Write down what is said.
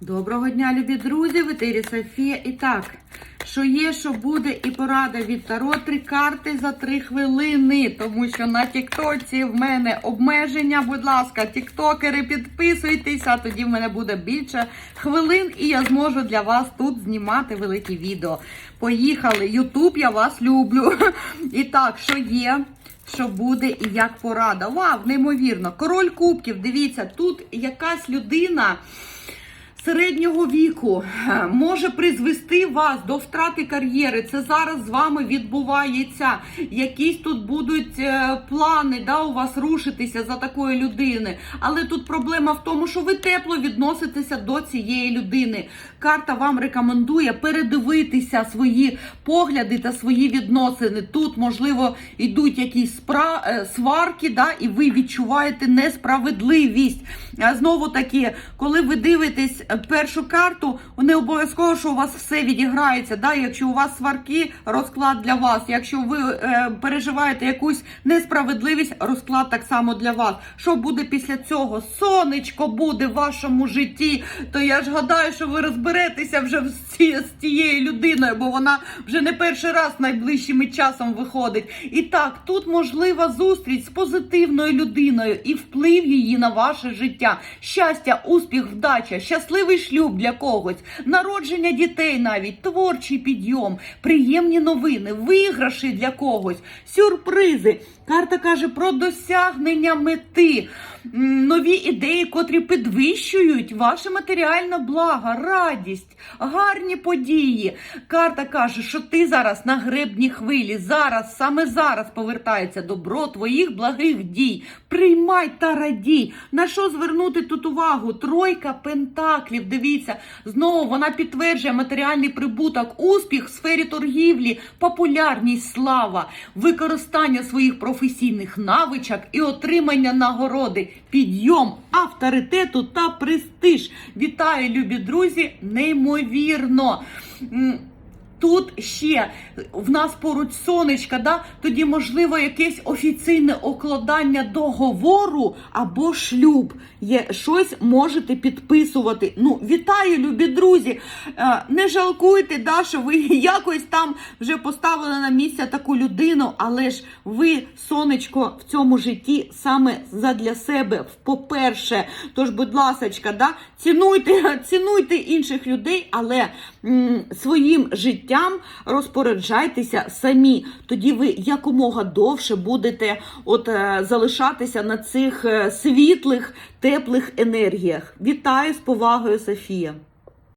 Доброго дня, любі друзі! В етері Софія. І так, що є, що буде, і порада від Таро. Три карти за три хвилини. Тому що на Тіктоці в мене обмеження. Будь ласка, тіктокери, підписуйтеся, тоді в мене буде більше хвилин, і я зможу для вас тут знімати великі відео. Поїхали! Ютуб, я вас люблю. І так, що є? Що буде і як порада. Вау, неймовірно. Король кубків, дивіться, тут якась людина середнього віку е, може призвести вас до втрати кар'єри. Це зараз з вами відбувається. Якісь тут будуть е, плани да, у вас рушитися за такої людини. Але тут проблема в тому, що ви тепло відноситеся до цієї людини. Карта вам рекомендує передивитися свої погляди та свої відносини. Тут, можливо, йдуть якісь спра... е, сварки, да, і ви відчуваєте несправедливість. Знову таки, коли ви дивитесь першу карту, не обов'язково, що у вас все відіграється. Да? Якщо у вас сварки, розклад для вас. Якщо ви е, переживаєте якусь несправедливість, розклад так само для вас. Що буде після цього? Сонечко буде в вашому житті. То я ж гадаю, що ви розберетеся вже з, цією людиною, бо вона вже не перший раз найближчим часом виходить. І так, тут можлива зустріч з позитивною людиною і вплив її на ваше життя. Щастя, успіх, вдача, щасливий шлюб для когось, народження дітей навіть, творчий підйом, приємні новини, виграші для когось, сюрпризи. Карта каже про досягнення мети, нові ідеї, котрі підвищують ваше матеріальне благо, радість, гарні події. Карта каже, що ти зараз на гребні хвилі, зараз, саме зараз повертається добро твоїх благих дій. Приймай та радій. На що звернути тут увагу? Тройка пентаклів. Дивіться, знову вона підтверджує матеріальний прибуток, успіх в сфері торгівлі, популярність, слава, використання своїх професійних навичок і отримання нагороди, підйом авторитету та престиж. Вітаю, любі друзі! Неймовірно. Тут ще в нас поруч сонечка, да? тоді можливо якесь офіційне окладання договору або шлюб. Є щось можете підписувати. Ну, вітаю, любі друзі. Е, Не жалкуйте, да, що ви якось там вже поставили на місце таку людину, але ж ви, сонечко, в цьому житті саме задля себе, по-перше. Тож, будь ласочка, да, цінуйте, цінуйте інших людей, але м, своїм життям розпоряджайтеся самі. Тоді ви якомога довше будете от, е, залишатися на цих е, світлих, теплих енергіях. Вітаю з повагою, Софія.